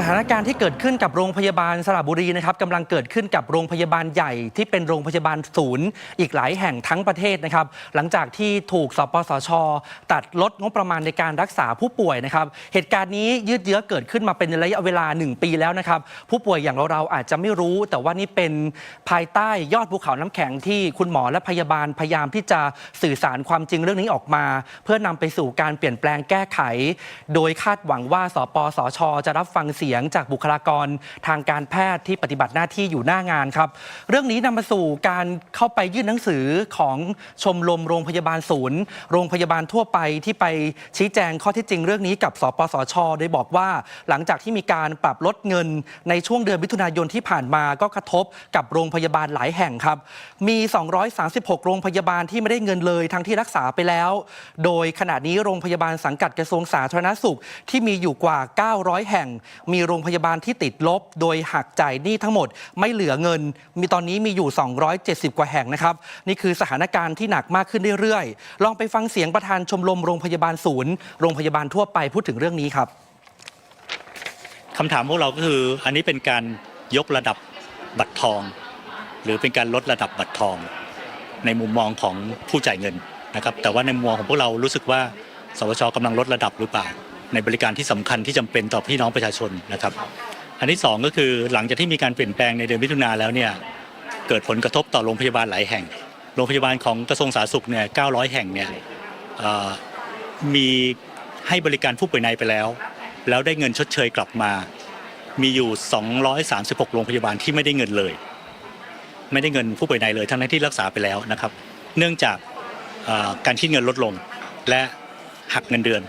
สถานการณ์ที่เกิดขึ้นกับโรงพยาบาลสระบุรีนะครับกำลังเกิดขึ้นกับโรงพยาบาลใหญ่ที่เป็นโรงพยาบาลศูนย์ อีกหลายแห่งทั้งประเทศนะครับ หลังจากที่ถูกสปสช ตัดลดงบประมาณในการรักษาผู้ป่วยนะครับ เหตุการณ์นี้ยืดเยื้อเกิดขึ้นมาเป็นระยะเวลา 1 ปีแล้วนะครับ ผู้ป่วยอย่างเราๆอาจจะไม่รู้ แต่ว่านี่เป็นภายใต้ยอดภูเขาน้ำแข็งที่คุณหมอและพยาบาลพยายามที่จะสื่อสารความจริงเรื่องนี้ออกมา เพื่อนำไปสู่การเปลี่ยนแปลงแก้ไข โดยคาดหวังว่าสปสช จะรับฟังเสียงียงจากบุคลากรทางการแพทย์ที่ปฏิบัติหน้าที่อยู่หน้างานครับ เรื่องนี้นำมาสู่การเข้าไปยื่นหนังสือของชมรมโรงพยาบาลศูนย์ โรงพยาบาลทั่วไปที่ไปชี้แจงข้อเที่จริงเรื่องนี้กับสปสช โดยบอกว่าหลังจากที่มีการปรับลดเงินในช่วงเดือนมิถุนายนที่ผ่านมาก็กระทบกับโรงพยาบาลหลายแห่งครับ มี 236 โรงพยาบาลที่ไม่ได้เงินเลยทั้งที่รักษาไปแล้ว โดยขณะนี้โรงพยาบาลสังกัดกระทรวงสาธารณสุขที่มีอยู่กว่า 900 แห่งมีโรงพยาบาลที่ติดลบ โดยหักจ่ายหนี้ทั้งหมดไม่เหลือเงิน มีตอนนี้มีอยู่ 270 กว่าแห่งนะครับ นี่คือสถานการณ์ที่หนักมากขึ้นเรื่อยๆ ลองไปฟังเสียงประธานชมรมโรงพยาบาลศูนย์ โรงพยาบาลทั่วไปพูดถึงเรื่องนี้ครับคำถามพวกเราก็คืออันนี้เป็นการยกระดับบัตรทอง หรือเป็นการลดระดับบัตรทอง ในมุมมองของผู้จ่ายเงินนะครับแต่ว่าในมุมมองของพวกเรารู้สึกว่าสวชกำลังลดระดับหรือเปล่า ในบริการที่สำคัญที่จำเป็นต่อพี่น้องประชาชนนะครับ อันที่สองก็คือหลังจากที่มีการเปลี่ยนแปลงในเดือนมิถุนาแล้วเนี่ยเกิดผลกระทบต่อโรงพยาบาลหลายแห่ง โรงพยาบาลของกระทรวงสาธารณสุขเนี่ย900 แห่งเนี่ยมีให้บริการผู้ป่วยในไปแล้ว แล้วได้เงินชดเชยกลับมา มีอยู่ 236 โรงพยาบาลที่ไม่ได้เงินเลย ไม่ได้เงินผู้ป่วยในเลย ทั้งที่รักษาไปแล้วนะครับ เนื่องจากการคิดเงินลดลงและหักเงินเดือน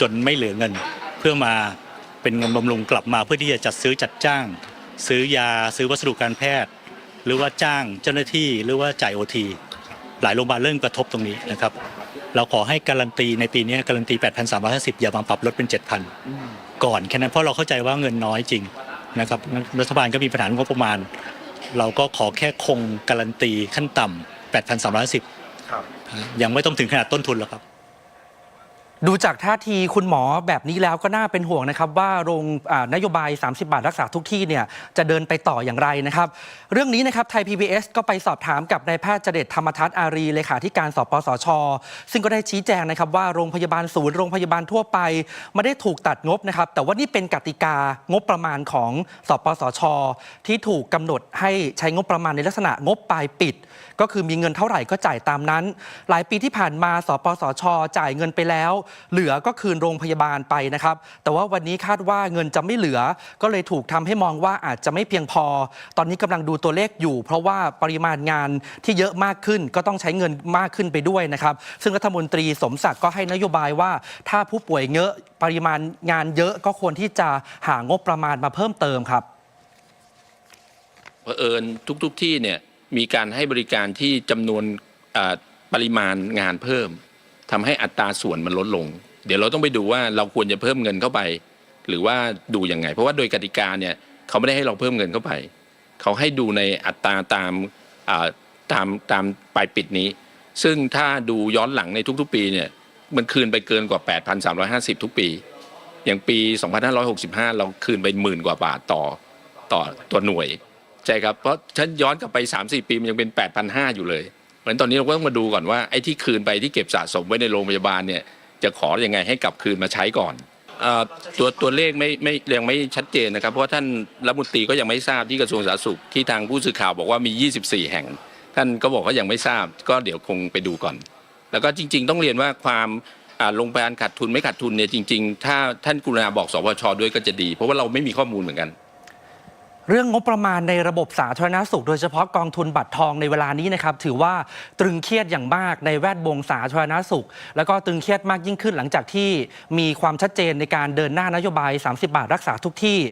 จนไม่เหลือเงิน เพื่อมาเป็นเงินบำรุงกลับมาเพื่อที่จะจัดซื้อจัดจ้าง ซื้อยาซื้อวัสดุการแพทย์ หรือว่าจ้างเจ้าหน้าที่หรือว่าจ่ายโอทีหลายโรงพยาบาลเริ่มกระทบตรงนี้นะครับ เราขอให้การันตีในปีนี้การันตี 8,350 อย่ามาปรับลดเป็น 7,000 ก่อนแค่นั้นเพราะเราเข้าใจว่าเงินน้อยจริงนะครับรัฐบาลก็มีปัญหางบประมาณ เราก็ขอแค่คงการันตีขั้นต่ำ8,310ยังไม่ต้องถึงขนาดต้นทุนหรอกครับ ดูจากท่าทีคุณหมอแบบนี้แล้วก็น่าเป็นห่วงนะครับ ว่าโรงอ่านโยบาย 30 บาทรักษาทุกที่เนี่ยจะเดินไปต่ออย่างไรนะครับ เรื่องนี้นะครับไทย PBS ก็ไปสอบถามกับนายแพทย์เจเดตธรรมทัศน์อารีเลขาธิการสปสช ซึ่งก็ได้ชี้แจงนะครับว่าโรงพยาบาลศูนย์โรงพยาบาลทั่วไป ไม่ได้ถูกตัดงบนะครับ แต่ว่านี่เป็นกติกางบประมาณของสปสช ที่ถูกกำหนดให้ใช้งบประมาณในลักษณะงบปลายปิด ก็คือมีเงินเท่าไหร่ก็จ่ายตามนั้น หลายปีที่ผ่านมาสปสช จ่ายเงินไปแล้วเหลือก็คืนโรงพยาบาลไปนะครับ แต่ว่าวันนี้คาดว่าเงินจะไม่เหลือ ก็เลยถูกทำให้มองว่าอาจจะไม่เพียงพอ ตอนนี้กำลังดูตัวเลขอยู่ เพราะว่าปริมาณงานที่เยอะมากขึ้นก็ต้องใช้เงินมากขึ้นไปด้วยนะครับ ซึ่งรัฐมนตรีสมศักดิ์ก็ให้นโยบายว่า ถ้าผู้ป่วยเยอะปริมาณงานเยอะก็ควรที่จะหางบประมาณมาเพิ่มเติมครับเผอิญทุกๆทที่เนี่ยมีการให้บริการที่จำนวนปริมาณงานเพิ่ม ทำให้อัตราส่วนมันลดลง เดี๋ยวเราต้องไปดูว่าเราควรจะเพิ่มเงินเข้าไป หรือว่าดูยังไง เพราะว่าโดยกติกาเนี่ยเขาไม่ได้ให้เราเพิ่มเงินเข้าไป เขาให้ดูในอัตราตามอ่าตามตามปลายปิดนี้ ซึ่งถ้าดูย้อนหลังในทุกๆ ปีเนี่ยมันคืนไปเกินกว่า 8,350 ทุกปี อย่างปี 2565 เราคืนไปหมื่นกว่าบาทต่อต่อตัวหน่วยใช่ครับเพราะฉันย้อนกลับไป 3-4 ปีมันยังเป็น 8,500 อยู่เลย ราะฉะนั้นตอนนี้เราก็ต้องมาดูก่อนว่าไอ้ที่คืนไปที่เก็บสะสมไว้ในโรงพยาบาลเนี่ยจะขอยังไงให้กลับคืนมาใช้ก่อนตัวตัวเลขไม่ไม่ยังไม่ชัดเจนนะครับ เพราะท่านรัฐมนตรีก็ยังไม่ทราบที่กระทรวงสาธารณสุขที่ทางผู้สื่อข่าวบอกว่ามี 24 แห่ง ท่านก็บอกว่ายังไม่ทราบ ก็เดี๋ยวคงไปดูก่อน แล้วก็จริง ๆ ต้องเรียนว่าความโรงพยาบาลขาดทุนไม่ขาดทุนเนี่ยจริง ๆ ถ้าท่านกุณาบอกสวชด้วยก็จะดี เพราะว่าเราไม่มีข้อมูลเหมือนกัน เรื่องงบประมาณในระบบสาธารณสุข โดยเฉพาะกองทุนบัตรทองในเวลานี้นะครับถือว่าตรึงเครียดอย่างมากในแวดวงสาธารณสุข แล้วก็ตรึงเครียดมากยิ่งขึ้นหลังจากที่มีความชัดเจนในการเดินหน้านโยบาย 30 บาทรักษาทุกที่